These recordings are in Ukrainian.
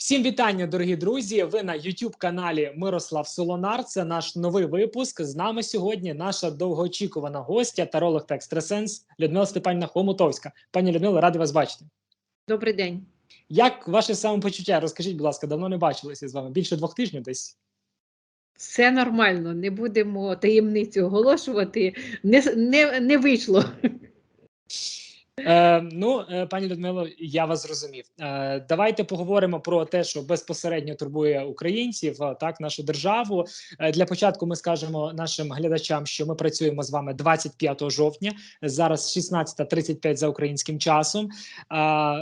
Всім вітання, дорогі друзі. Ви на youtube каналі Мирослав Солонар. Це наш новий випуск. З нами сьогодні наша довгоочікувана гостя, таролог та екстрасенс Людмила Степанівна Хомутовська. Пані Людмила, радий вас бачити. Добрий день. Як ваше самопочуття? Розкажіть, будь ласка, давно не бачилися з вами? Більше двох тижнів десь. Все нормально, не будемо таємницю оголошувати. Не, не, не вийшло. Е, ну, е, пані Людмило, я вас зрозумів. Е, давайте поговоримо про те, що безпосередньо турбує українців, е, так нашу державу. Е, для початку ми скажемо нашим глядачам, що ми працюємо з вами 25 жовтня. Зараз 16.35 за українським часом. Е,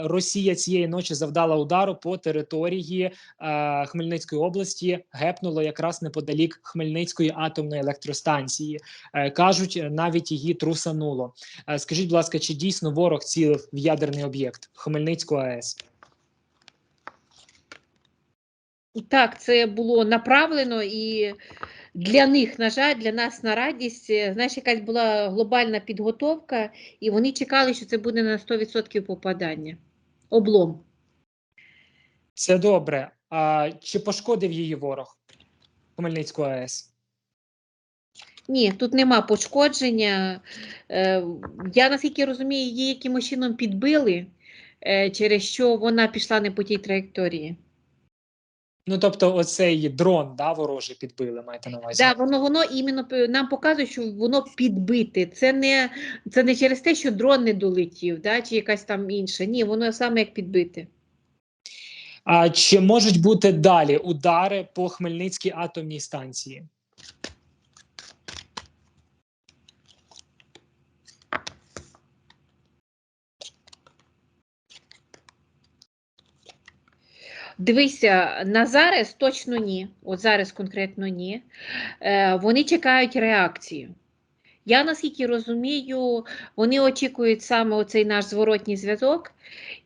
Росія цієї ночі завдала удару по території е, Хмельницької області, гепнуло якраз неподалік Хмельницької атомної електростанції. Е, кажуть, навіть її трусануло. Е, Скажіть, будь ласка, чи дійсно ворог цілив в ядерний об'єкт Хмельницьку АЕС? Так, це було направлено і для них, на жаль, для нас на радість. е, Знаєш, якась була глобальна підготовка, і вони чекали, що це буде на 100% попадання. Облом. Це добре. А чи пошкодив її ворог Хмельницьку АЕС? Ні, тут нема пошкодження. Е, Я наскільки розумію, її якимось чином підбили, е, через що вона пішла не по тій траєкторії. Ну тобто, оцей дрон, да, ворожий підбили, маєте на увазі? Да, воно воно іменно нам показує, що воно підбите. Це не, це не через те, що дрон не долетів, да, чи якась там інша. Ні, воно саме як підбите. А чи можуть бути далі удари по Хмельницькій атомній станції? Дивися, на зараз точно ні. От зараз конкретно ні. Е, вони чекають реакцію. Я наскільки розумію, вони очікують саме оцей наш зворотній зв'язок.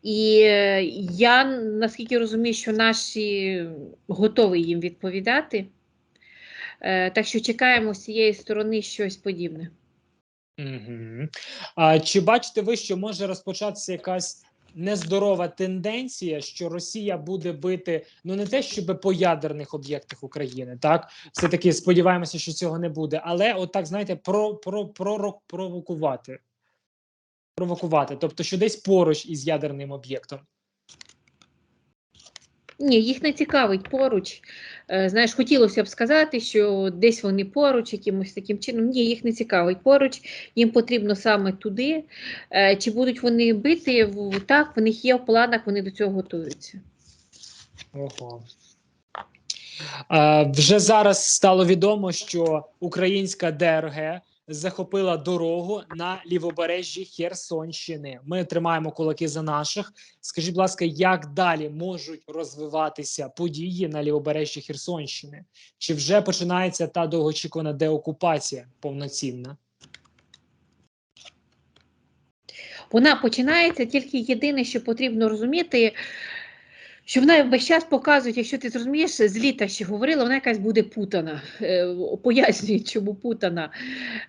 І е, я наскільки розумію, що наші готові їм відповідати. Е, так що чекаємо з цієї сторони щось подібне. Угу. А чи бачите ви, що може розпочатися якась нездорова тенденція, що Росія буде бити ну не те, щоб по ядерних об'єктах України, так все таки сподіваємося, що цього не буде, але от так знаєте, про, про, про, провокувати. Провокувати, тобто, що десь поруч із ядерним об'єктом. Ні, їх не цікавить поруч. Е, Знаєш, хотілося б сказати, що десь вони поруч, якимось таким чином. Ні, їх не цікавить поруч, їм потрібно саме туди. Е, Чи будуть вони бити? Так, в них є в планах, вони до цього готуються. Ого. Е, вже зараз стало відомо, що українська ДРГ захопила дорогу на лівобережжі Херсонщини. Ми тримаємо кулаки за наших. Скажіть, будь ласка, як далі можуть розвиватися події на лівобережжі Херсонщини? Чи вже починається та довгоочікувана деокупація повноцінна? Вона починається тільки єдине, що потрібно розуміти, що вона весь час показує, якщо ти зрозумієш, з літа ще говорила, вона якась буде путана. Е, Пояснює, чому путана.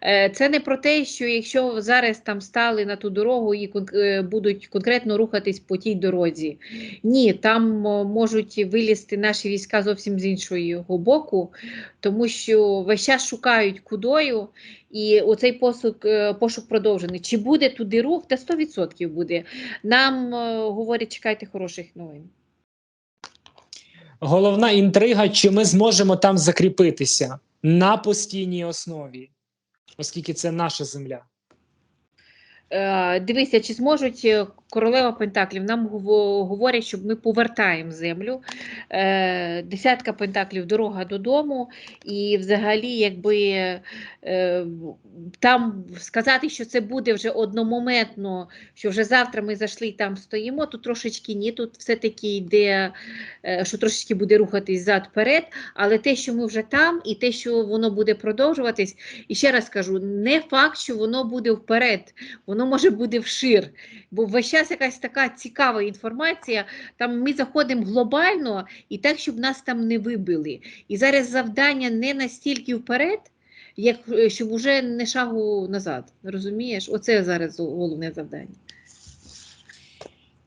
Е, Це не про те, що якщо зараз там стали на ту дорогу і е, будуть конкретно рухатись по тій дорозі. Ні, там можуть вилізти наші війська зовсім з іншого боку, тому що весь час шукають кудою. І оцей пошук, пошук продовжений. Чи буде туди рух? Та 100% буде. Нам говорять, чекайте хороших новин. Головна інтрига, чи ми зможемо там закріпитися на постійній основі, оскільки це наша земля. Е, Дивися, чи зможуть е, королева Пентаклів нам говорять, що ми повертаємо землю. Е, Десятка Пентаклів дорога додому. І взагалі, якби там сказати, що це буде вже одномоментно, що вже завтра ми зайшли там стоїмо, тут трошечки ні, тут все-таки йде, що трошечки буде рухатись зад-перед, але те, що ми вже там, і те, що воно буде продовжуватись, і ще раз кажу, не факт, що воно буде вперед воно може бути вшир. Бо весь час якась така цікава інформація. Там ми заходимо глобально і так, щоб нас там не вибили. І зараз завдання не настільки вперед, як е, щоб уже не шагу назад. Розумієш? Оце зараз головне завдання.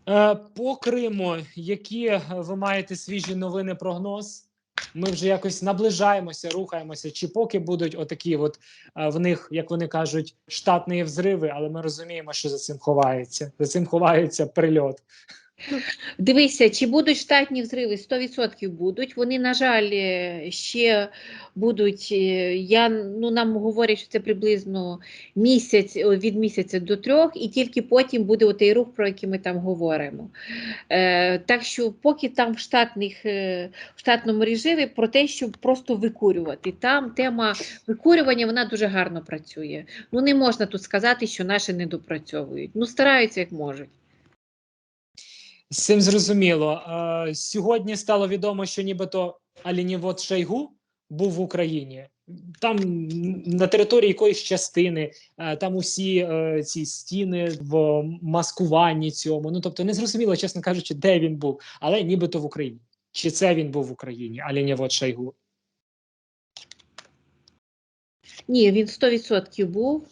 Е, По Криму, які е, ви маєте свіжі новини, прогноз? Ми вже якось наближаємося, рухаємося. Чи поки будуть отакі, от е, в них, як вони кажуть, штатні взриви, але ми розуміємо, що за цим ховається. За цим ховається прильот. Дивися, чи будуть штатні взриви? 100% будуть. Вони, на жаль, е, ще будуть. е, Я, ну, нам говорять, що це приблизно місяць від місяця до трьох, і тільки потім буде отей рух, про який ми там говоримо. Е, так що, поки там в, штатних, е, в штатному режимі про те, щоб просто викурювати. Там тема викурювання вона дуже гарно працює. Ну не можна тут сказати, що наші не допрацьовують. Ну стараються як можуть. З цим зрозуміло. Сьогодні стало відомо, що нібито Алінівод Шойгу був в Україні. Там на території якоїсь частини, е, там усі е, ці стіни в маскуванні цьому. Ну тобто не зрозуміло, чесно кажучи, де він був, але нібито в Україні. Чи це він був в Україні? Алінівод Шойгу? Ні, він 100% був.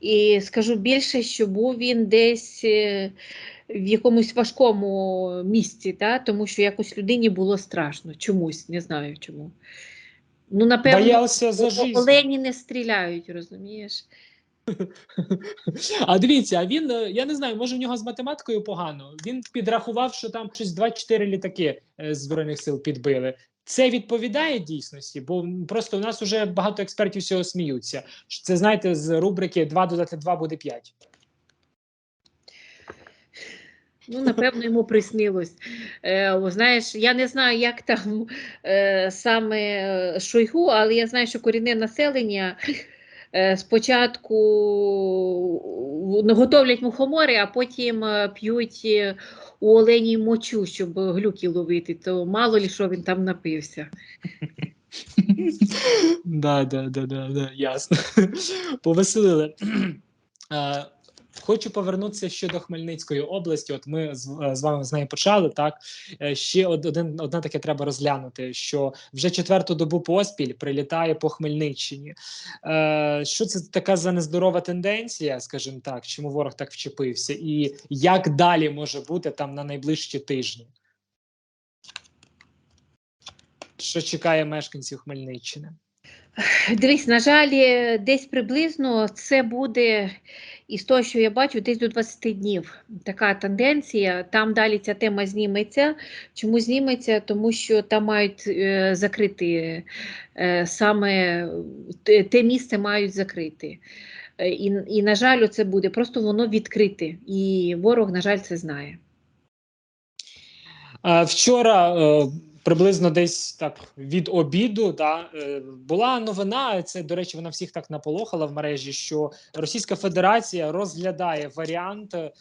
І скажу більше, що був він десь е, в якомусь важкому місці, та? тому що якось людині було страшно. Чомусь, не знаю чому. Ну, напевно, Боявся за життя. олені не стріляють, розумієш? А дивіться, а він е, я не знаю, може в нього з математикою погано. Він підрахував, що там щось 24 літаки е, збройних сил підбили. Це відповідає дійсності, бо просто у нас вже багато експертів всього сміються. Це знаєте, з рубрики 2 додати 2 буде 5. Ну, напевно, йому приснилось. Е, знаєш, я не знаю, як там е, саме е, Шойгу, але я знаю, що корінне населення е, спочатку ну, готовлять мухомори, а потім е, п'ють е, у оленій мочу, щоб глюки ловити, то мало лі що він там напився. Да, да, да, ясно. Повеселили. Хочу повернутися ще до Хмельницької області. От ми з, е, з вами з неї почали. Так Е, ще один одне таке треба розглянути: що вже четверту добу поспіль прилітає по Хмельниччині. Е, Що це така за нездорова тенденція, скажімо так, чому ворог так вчепився, і як далі може бути там на найближчі тижні? Що чекає мешканців Хмельниччини? Дивись, на жаль, десь приблизно це буде, із того, що я бачу, десь до 20 днів. Така тенденція. Там далі ця тема зніметься. Чому зніметься? Тому що там мають е, закрити е, саме те, місце мають закрити. Е, і, і, на жаль, це буде. Просто воно відкрите. І ворог, на жаль, це знає. Вчора е, приблизно десь так від обіду да, е, була новина. Це, до речі, вона всіх так наполохала в мережі, що Російська Федерація розглядає варіант, е,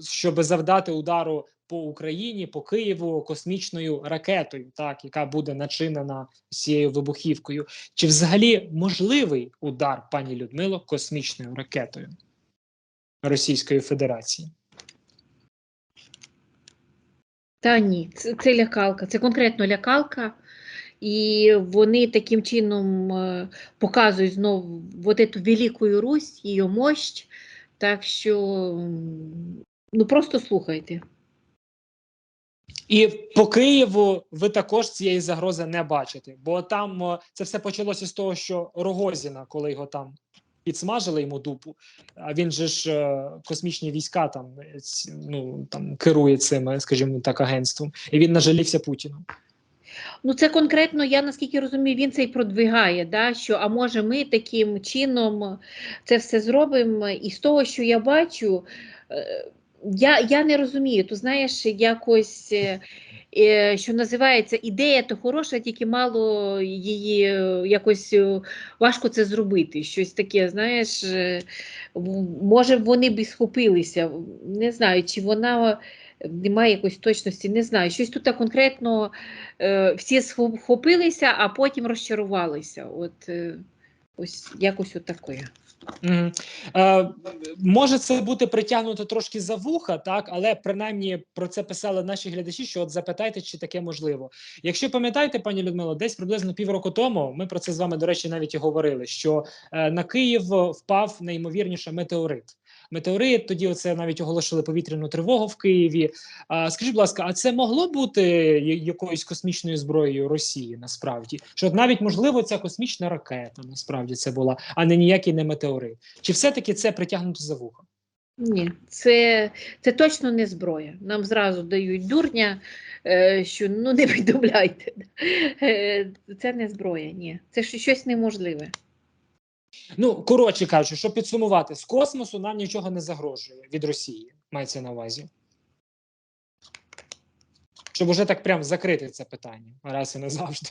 щоб завдати удару по Україні, по Києву космічною ракетою, так, яка буде начинена цією вибухівкою. Чи взагалі можливий удар, пані Людмило, космічною ракетою Російської Федерації? Та ні, це, це лякалка, це конкретно лякалка. І вони таким чином е, показують знову вот велику Русь, її мощь. Так що ну просто слухайте. І по Києву ви також цієї загрози не бачите, бо там це все почалося з того, що Рогозіна, коли його там підсмажили йому дупу, а він же ж е, космічні війська там е, ну там керує цим, е, скажімо так, агентством, і він нажалівся Путіну. Ну, це конкретно, я наскільки розумію, він це й продвигає, да, що а може ми таким чином це все зробимо. І з того, що я бачу, я, я не розумію, то знаєш, якось. е, е, Що називається ідея, то хороша, тільки мало її е, якось важко це зробити. Щось таке, знаєш, може вони б і схопилися. Не знаю, чи вона немає якоїсь точності, не знаю. Щось тут конкретно е, всі схо- схопилися, а потім розчарувалися. От е, ось якось от Мгм. Е, може це бути притягнуто трошки за вуха, так але принаймні про це писали наші глядачі. Що от запитайте, чи таке можливо. Якщо пам'ятаєте, пані Людмило, десь приблизно півроку тому ми про це з вами, до речі, навіть і говорили. Що е, на Київ впав найімовірніше метеорит. Метеорит. Тоді оце навіть оголошили повітряну тривогу в Києві. А, скажіть, будь ласка, а це могло бути якоюсь космічною зброєю Росії насправді? Що навіть можливо ця космічна ракета насправді це була, а не ніякий не метеорит? Чи все-таки це притягнуто за вухо? Ні, це, це точно не зброя. Нам зразу дають дурня, е, що ну не повідомляйте. Е, Це не зброя, ні. Це щось неможливе. Ну коротше кажучи, щоб підсумувати, з космосу нам нічого не загрожує від Росії, мається на увазі. Щоб уже так прям закрити це питання раз і назавжди.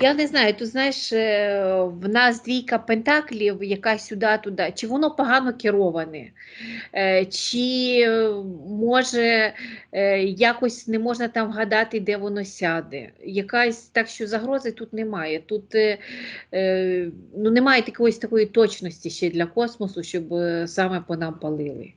Я не знаю, тут знаєш, е, в нас двійка пентаклів, яка сюди туди, чи воно погано кероване, Е, чи е, може якось не можна там вгадати, де воно сяде. Якась так, що загрози тут немає. Тут ну, немає якоїсь такої точності ще для космосу, щоб саме по нам палили.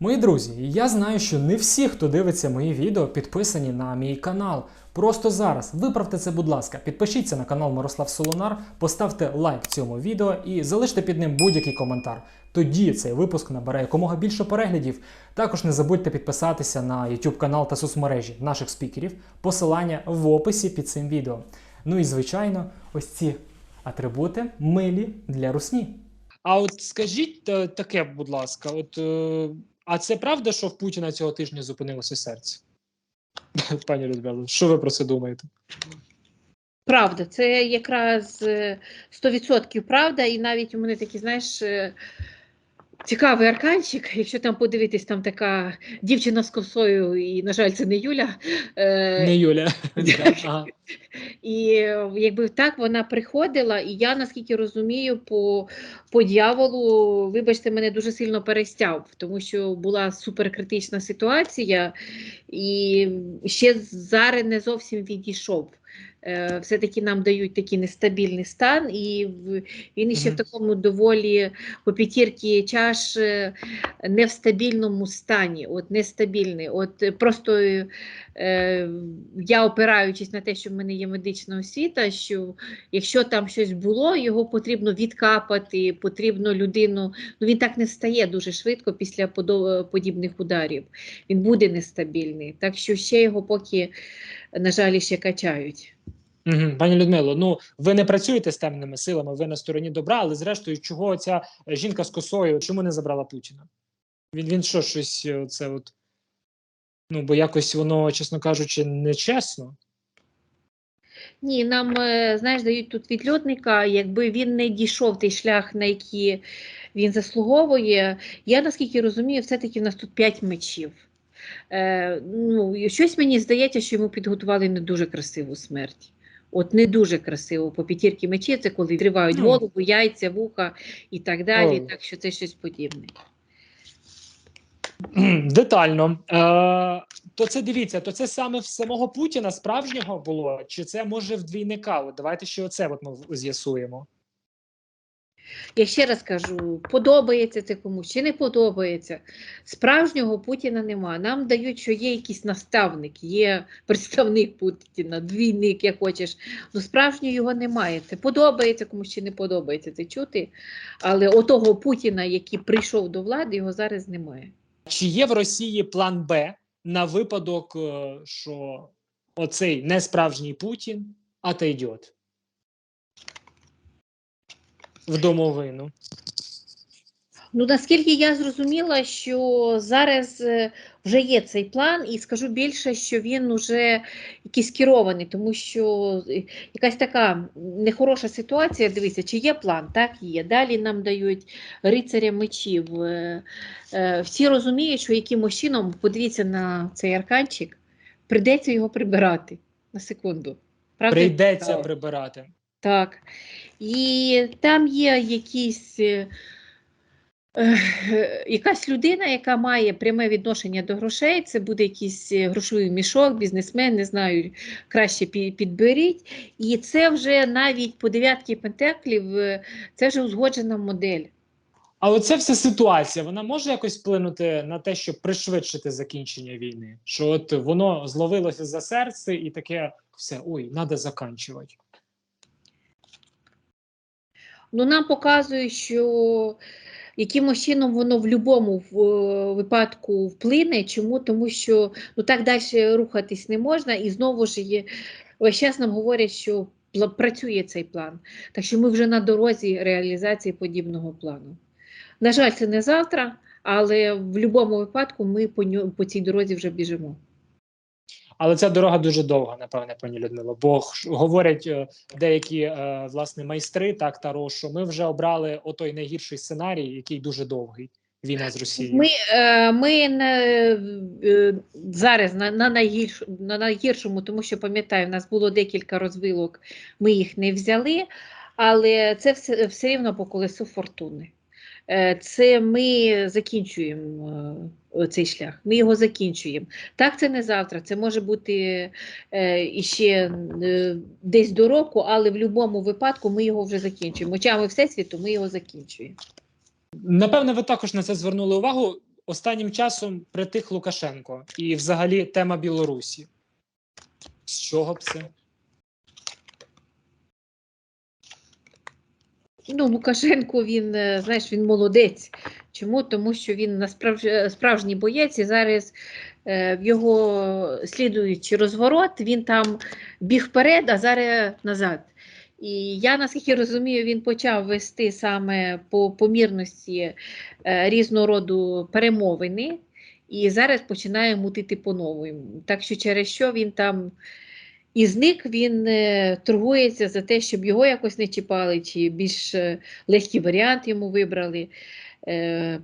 Мої друзі, я знаю, що не всі, хто дивиться мої відео, підписані на мій канал. Просто зараз виправте це, будь ласка, підпишіться на канал Мирослав Солонар, поставте лайк цьому відео і залиште під ним будь-який коментар. Тоді цей випуск набере якомога більше переглядів. Також не забудьте підписатися на YouTube канал та соцмережі наших спікерів. Посилання в описі під цим відео. Ну і звичайно, ось ці атрибути милі для русні. А от скажіть е, таке, будь ласка, от е, а це правда, що в Путіна цього тижня зупинилося серце? Пані Людмило, що ви про це думаєте? Правда, це якраз е, 100% правда, і навіть у мене такі, знаєш, е, цікавий арканчик. Якщо там подивитись, там така дівчина з косою, і, на жаль, це не Юля. е, Не Юля. І е, якби так вона приходила, і я, наскільки розумію, по, по дьяволу, вибачте, мене дуже сильно перестяв, тому що була суперкритична ситуація, і ще зараз не зовсім відійшов. Е, Все-таки нам дають такий нестабільний стан, і він ще в такому доволі по п'ятірки чаш е, не в стабільному стані. От нестабільний. От просто е, я опираючись на те, що в мене є медична освіта, що якщо там щось було, його потрібно відкапати, потрібно людину. Ну він так не стає дуже швидко після подібних ударів. Він буде нестабільний. Так що ще його поки, на жаль, ще качають. Пані Людмило, ну ви не працюєте з темними силами, ви на стороні добра, але зрештою, чого ця е, жінка з косою, чому не забрала Путіна? Він він що, щось е, це от. Ну, бо якось воно, чесно кажучи, нечесно. Ні, нам, е, знаєш, дають тут відльотника, якби він не дійшов той шлях, на який він заслуговує. Я наскільки розумію, все-таки в нас тут п'ять мечів. Е, ну, щось мені здається, що йому підготували не дуже красиву смерть. От не дуже красиво. По п'ятірки мечів це коли тривають Ну. голову, яйця, вуха і так далі. О. Так що це щось подібне. Детально. Е, то це дивіться, то це саме в самого Путіна справжнього було, чи це може в двійника? От давайте ще оце от ми з'ясуємо. Я ще раз кажу, подобається це комусь чи не подобається. Справжнього Путіна нема. Нам дають, що є якийсь наставник, є представник Путіна, двійник, як хочеш. Ну справжнього його немає. Це подобається комусь чи не подобається це чути. Але отого Путіна, який прийшов до влади, його зараз немає. Чи є в Росії план Б на випадок, е, що оцей несправжній Путін отойдет в домовину? Ну, наскільки я зрозуміла, що зараз е, вже є цей план, і скажу більше, що він вже якийсь керований, тому що е, якась така нехороша ситуація. Дивіться, чи є план? Так, є. Далі нам дають рицаря мечів. Е, е, Всі розуміють, що якимось чином, подивіться на цей арканчик, прийдеться його прибирати на секунду. Правда? Прийдеться Так. прибирати. Так. І там є якісь, якась людина, яка має пряме відношення до грошей. Це буде якийсь е, грошовий мішок, бізнесмен, не знаю, краще підберіть. І це вже навіть по дев'ятки пентаклів, е, це вже узгоджена модель. А оця вся ситуація вона може якось вплинути на те, щоб пришвидшити закінчення війни? Що от воно зловилося за серце і таке все ой, треба закінчувати. Ну, нам показує, що якимось чином воно в будь-якому випадку вплине. Чому? Тому що ну, так далі рухатись не можна, і знову ж є, весь час нам говорять, що працює цей план. Так що ми вже на дорозі реалізації подібного плану. На жаль, це не завтра, але в будь-якому випадку ми по, по цій дорозі вже біжимо. Але ця дорога дуже довга, напевне, пані Людмило. Бо говорять е, деякі е, власне майстри, так Таро, що ми вже обрали отой найгірший сценарій, який дуже довгий. Війна з Росією. Ми, е, ми на, зараз на, на, найгірш, на найгіршому, тому що пам'ятаю, в нас було декілька розвилок, ми їх не взяли, але це все, все рівно по колесу фортуни. Це ми закінчуємо цей шлях, ми його закінчуємо. Так, це не завтра, це може бути е, іще е, десь до року, але в будь-якому випадку ми його вже закінчуємо. Очами Всесвіту ми його закінчуємо. Напевне, ви також на це звернули увагу. Останнім часом притих Лукашенко і взагалі тема Білорусі. З чого б це? Ну, Лукашенко, він, е, знаєш, він молодець. Чому? Тому що він насправж... е, справжній боєць, і зараз е, в його слідуючий розворот, він там біг вперед, а зараз назад. І я, наскільки розумію, він почав вести саме по помірності е, різного роду перемовини, і зараз починає мутити по-новому. Так що через що він там і зник, він торгується за те, щоб його якось не чіпали, чи більш легкий варіант йому вибрали. Е,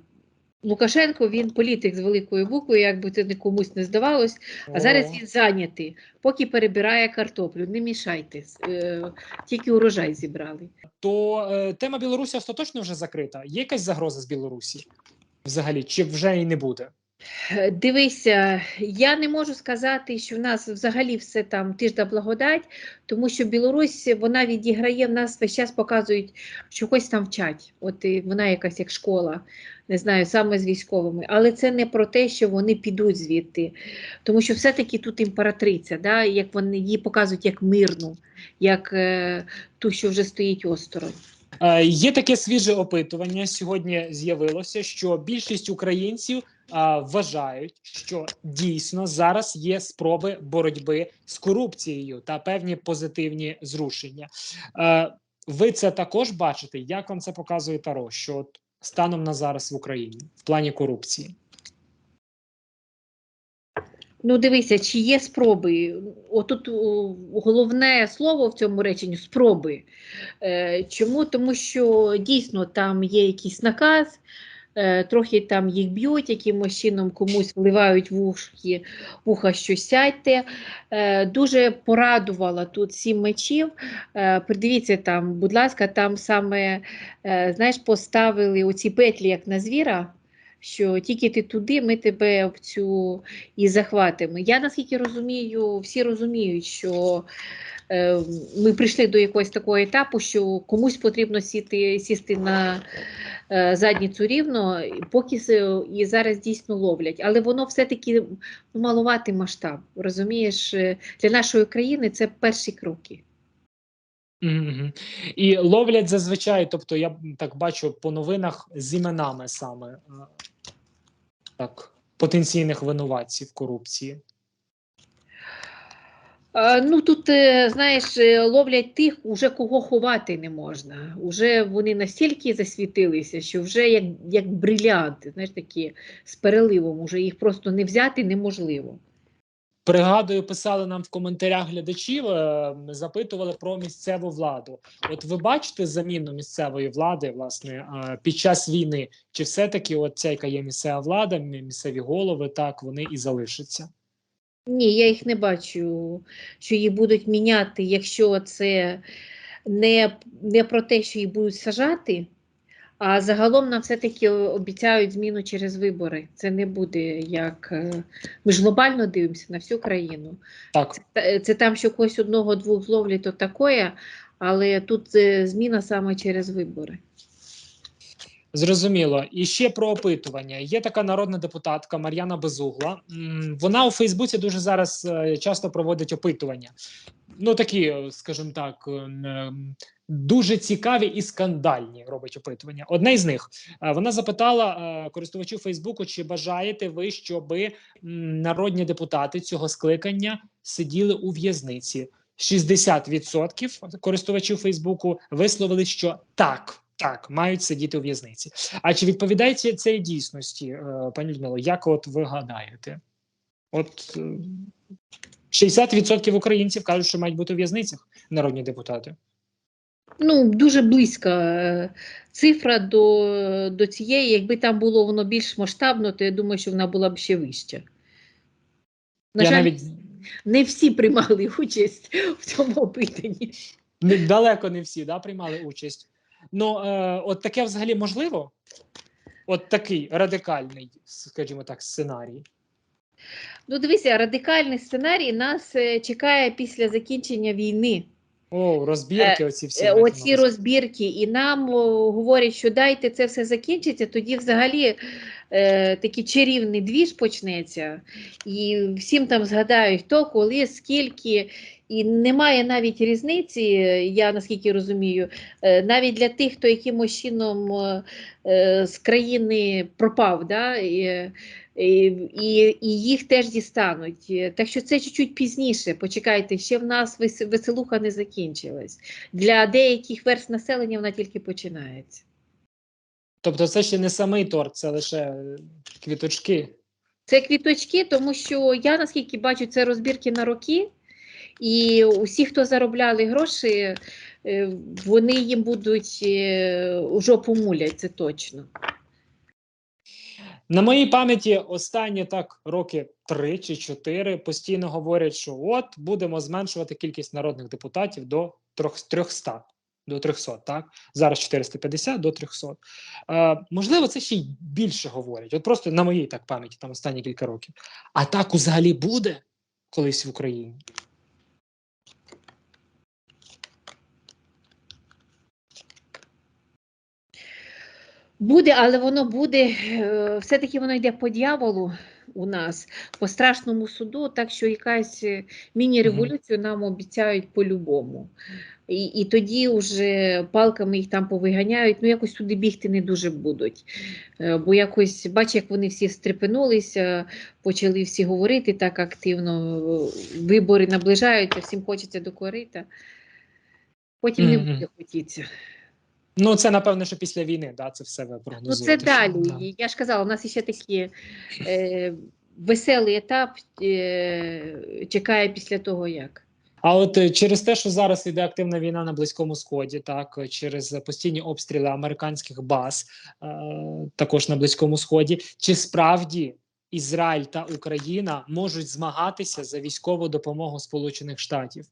Лукашенко він політик з великою буквою, як би це комусь не здавалось, а зараз він зайнятий, поки перебирає картоплю. Не мішайте, е, тільки урожай зібрали. То е, тема Білорусі остаточно вже закрита. Є якась загроза з Білорусі? Взагалі, чи вже і не буде? Дивися, я не можу сказати, що в нас взагалі все там тижда благодать, тому що Білорусь вона відіграє в нас весь час показують, що когось там вчать. От вона якась як школа, не знаю, саме з військовими. Але це не про те, що вони підуть звідти. Тому що все-таки тут імператриця, да, як вони її показують як мирну, як е, ту, що вже стоїть осторонь. Е, Є таке свіже опитування. Сьогодні з'явилося, що більшість українців вважають, що дійсно зараз є спроби боротьби з корупцією та певні позитивні зрушення. Е, Ви це також бачите? Як вам це показує Таро? Що от станом на зараз в Україні в плані корупції? Ну, дивися, чи є спроби. Отут головне слово в цьому реченні спроби. Е, чому? Тому що дійсно там є якийсь наказ, трохи там їх б'ють, якимось чином комусь вливають в вуха, що сядьте. Е, дуже порадувала тут сім мечів. Е, придивіться там, будь ласка, там саме е, знаєш, поставили оці петлі, як на звіра. Що тільки ти туди, ми тебе в цю і захватимо. Я наскільки розумію, всі розуміють, що е, ми прийшли до якогось такого етапу, що комусь потрібно сіти, сісти на е, задницю рівно, поки і зараз дійсно ловлять. Але воно все-таки малуватий масштаб. Розумієш, для нашої країни це перші кроки. Мгм. І ловлять зазвичай, тобто я так бачу по новинах з іменами саме е, так, потенційних винуватців корупції. Ну тут, е, знаєш, е, ловлять тих, уже кого ховати не можна. Уже вони настільки засвітилися, що вже як, як брилянти, знаєш, такі з переливом, уже їх просто не взяти неможливо. Пригадую, писали нам в коментарях глядачів, е, запитували про місцеву владу. От ви бачите заміну місцевої влади, власне, е, під час війни? Чи все-таки от ця, яка є місцева влада, місцеві голови, так вони і залишаться? Ні, я їх не бачу, що їх будуть міняти, якщо це не, не про те, що їх будуть сажати, а загалом нам все-таки обіцяють зміну через вибори. Це не буде як. е, Ми ж глобально дивимося на всю країну. Так, Та- Це там, що когось одного-двох зловлять, то такое, але тут е, зміна саме через вибори. Зрозуміло. І ще про опитування. Є така народна депутатка Мар'яна Безугла. Вона у Фейсбуці дуже зараз е, часто проводить опитування. Ну такі, е, скажімо так, е, дуже цікаві і скандальні робить опитування. Одне із них е, вона запитала е, користувачів Фейсбуку, чи бажаєте ви, щоби народні депутати цього скликання сиділи у в'язниці. 60% користувачів Фейсбуку висловили, що так, так, мають сидіти у в'язниці. А чи відповідає це дійсності, е, пані Людмило? Як от ви гадаєте? От е, 60% українців кажуть, що мають бути у в'язницях народні депутати. Ну, дуже близька е, цифра до, до цієї. Якби там було воно більш масштабно, то я думаю, що вона була б ще вища. На Я жаль, навіть не всі приймали участь в цьому опитанні. далеко не всі да, приймали участь. Ну, е, от таке взагалі можливо? От такий радикальний, скажімо так, сценарій. Ну, дивися, радикальний сценарій нас е, чекає після закінчення війни. О, розбірки, оці всі. Е, Оці розбірки, і нам о, говорять, що дайте це все закінчиться, тоді взагалі е, такий чарівний двіж почнеться, і всім там згадають, хто, коли, скільки. І немає навіть різниці, е, я наскільки розумію, е, навіть для тих, хто якимось чином е, е, з країни пропав, да, і, і, і, і їх теж дістануть. Е, Так що це чуть-чуть пізніше. Почекайте, ще в нас вес- веселуха не закінчилась. Для деяких верст населення вона тільки починається. Тобто, це ще не самий торт, це лише е, квіточки. Це квіточки, тому що я наскільки бачу, це розбірки на роки, і усі, хто заробляли гроші, е, вони їм будуть е, жопу мулять, це точно. На моїй пам'яті останні так роки три чи чотири постійно говорять, що от будемо зменшувати кількість народних депутатів до трьох- 300. До 300, так? Зараз 450 до 300. Е, можливо, це ще й більше говорять. От просто на моїй так пам'яті, там останні кілька років. А так взагалі буде колись в Україні. Буде, але воно буде, е, все-таки воно йде по дьяволу у нас, по страшному суду, так що якась е, міні-революцію нам обіцяють по-любому. І, і тоді вже палками їх там повиганяють, ну якось туди бігти не дуже будуть. Е, Бо якось, бач, як вони всі стрепенулися, почали всі говорити так активно, вибори наближаються, всім хочеться до корита. Потім не буде хотіться. Ну, це напевно, що після війни, да, це все ви Ну, прогнозуєте. це далі. да. Я ж казала, у нас ще такий е, веселий етап е, чекає після того, як. А от е, через те, що зараз йде активна війна на Близькому Сході, так е, через постійні обстріли американських баз, е, також на Близькому Сході, чи справді Ізраїль та Україна можуть змагатися за військову допомогу Сполучених Штатів?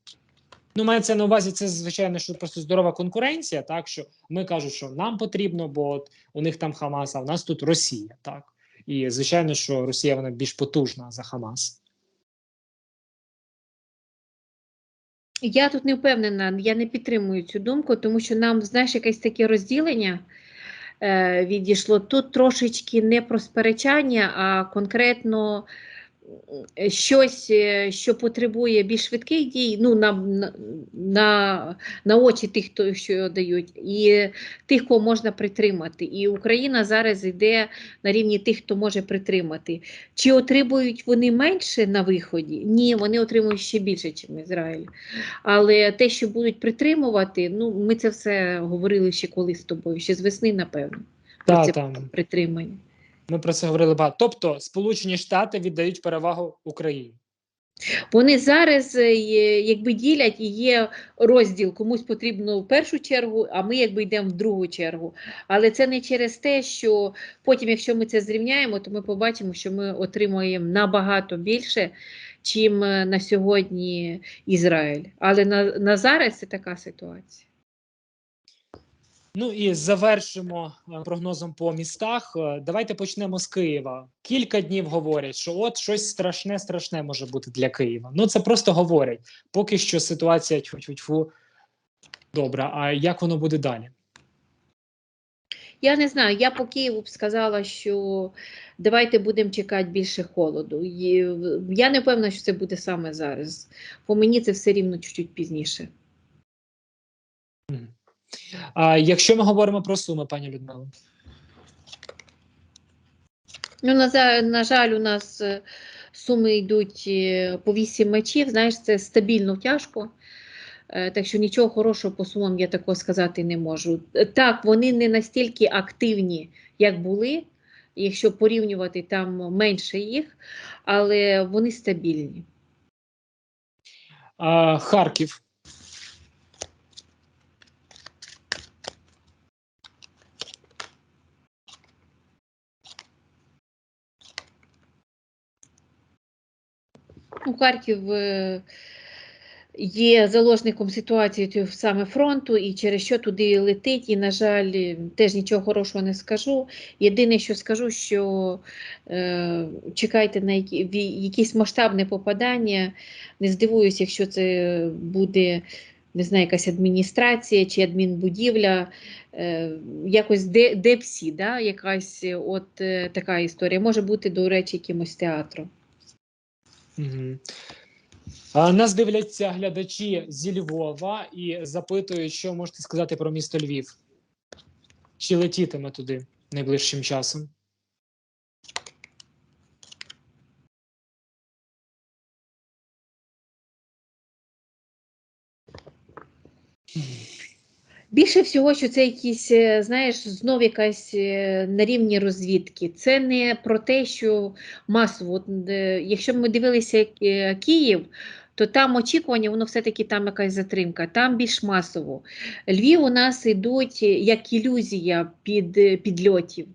Ну, мається на увазі, це звичайно, що просто здорова конкуренція, так що ми кажуть, що нам потрібно, бо от у них там Хамас, а в нас тут Росія, так і звичайно, що Росія вона більш потужна за Хамас. Я тут не впевнена, я не підтримую цю думку, тому що нам, знаєш, якесь таке розділення е, відійшло. Тут трошечки не про сперечання, а конкретно щось, е, що потребує більш швидких дій, ну, на, на, на, очі тих, хто що його дають, і тих, кого можна притримати. І Україна зараз йде на рівні тих, хто може притримати. Чи отримують вони менше на виході? Ні, вони отримують ще більше, ніж Ізраїль. Але те, що будуть притримувати, ну ми це все говорили ще коли з тобою, ще з весни, напевно. про це там. притримання. Ми про це говорили багато. Тобто, Сполучені Штати віддають перевагу Україні. Вони зараз е, якби ділять і є розділ, комусь потрібно в першу чергу, а ми якби йдемо в другу чергу. Але це не через те, що потім, якщо ми це зрівняємо, то ми побачимо, що ми отримуємо набагато більше, чим е, на сьогодні Ізраїль. Але на, на зараз це така ситуація. Ну і завершимо е, прогнозом по містах. Е, Давайте почнемо з Києва. Кілька днів говорять, що от щось страшне, страшне може бути для Києва. Ну це просто говорять. Поки що ситуація тьфу-тьфу-тьфу добра. А як воно буде далі? Я не знаю, я по Києву б сказала, що давайте будемо чекати більше холоду. Я не певна, що це буде саме зараз. По мені це все рівно чуть-чуть пізніше. А якщо ми говоримо про суми, пані Людмило, Ну, на, на жаль, у нас е, суми йдуть е, по 8 мечів. Знаєш, це стабільно тяжко. Е, Так що нічого хорошого по сумам я такого сказати не можу. Так, вони не настільки активні, як були, якщо порівнювати там менше їх, але вони стабільні. Харків. Ну, Харків е, є заложником ситуації саме фронту, і через що туди летить. І, на жаль, е, теж нічого хорошого не скажу. Єдине, що скажу, що е, чекайте на які, якесь масштабне попадання. Не здивуюсь, якщо це буде. Не знаю, якась адміністрація чи адмінбудівля, е, якось де, де да? якась е, от е, така історія. Може бути, до речі, якимось театром. Нас дивляться глядачі зі Львова і запитують, що можете сказати про місто Львів. Чи летітиме туди найближчим часом? Більше всього, що це якісь, е, знаєш, знов якась е, на рівні розвідки. Це не про те, що масово. От, е, Якщо ми дивилися Київ, то там очікування, воно все-таки там якась затримка, там більш масово. Львів у нас йдуть як ілюзія під підльотів.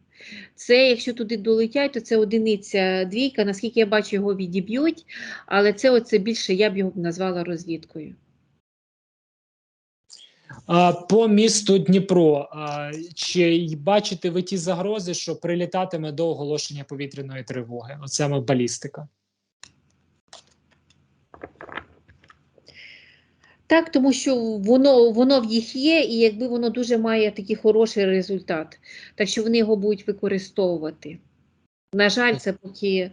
Це, якщо туди долетять, то це одиниця двійка. Наскільки я бачу, його відіб'ють, але це оце більше я б його назвала розвідкою. По місту Дніпро. Чи бачите ви ті загрози, що прилітатиме до оголошення повітряної тривоги? Оце саме балістика. Так, тому що воно, воно в їх є, і якби воно дуже має такий хороший результат, так що вони його будуть використовувати. На жаль, це поки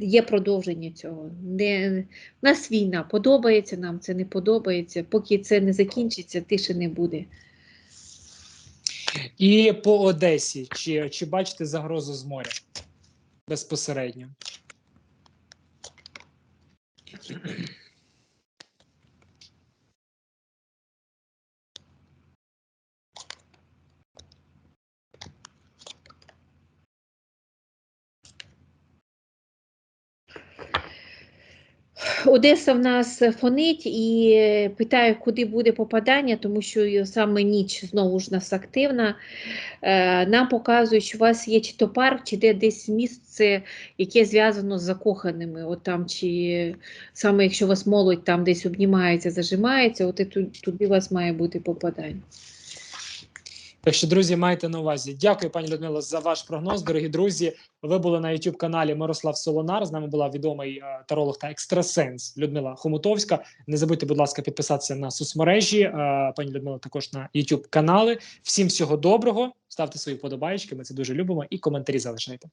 є продовження цього. Не, у нас війна подобається нам, це не подобається. Поки це не закінчиться, тиші не буде. І по Одесі. Чи, чи бачите загрозу з моря безпосередньо? Одеса в нас фонить і питає, куди буде попадання, тому що саме ніч знову ж нас активна. Е, Нам показують, що у вас є чи то парк, чи де десь місце, яке зв'язано з закоханими. От там, чи саме якщо вас молодь там десь обнімається, зажимається, от і ту- туди у вас має бути попадання. Так що, друзі, майте на увазі. Дякую, пані Людмило, за ваш прогноз. Дорогі друзі. Ви були на youtube каналі Мирослав Солонар. З нами була відомий е, таролог та екстрасенс Людмила Хомутовська. Не забудьте, будь ласка, підписатися на соцмережі. е, Пані Людмила також на youtube канали. Всім всього доброго. Ставте свої подобаєчки. Ми це дуже любимо. І коментарі залишайте.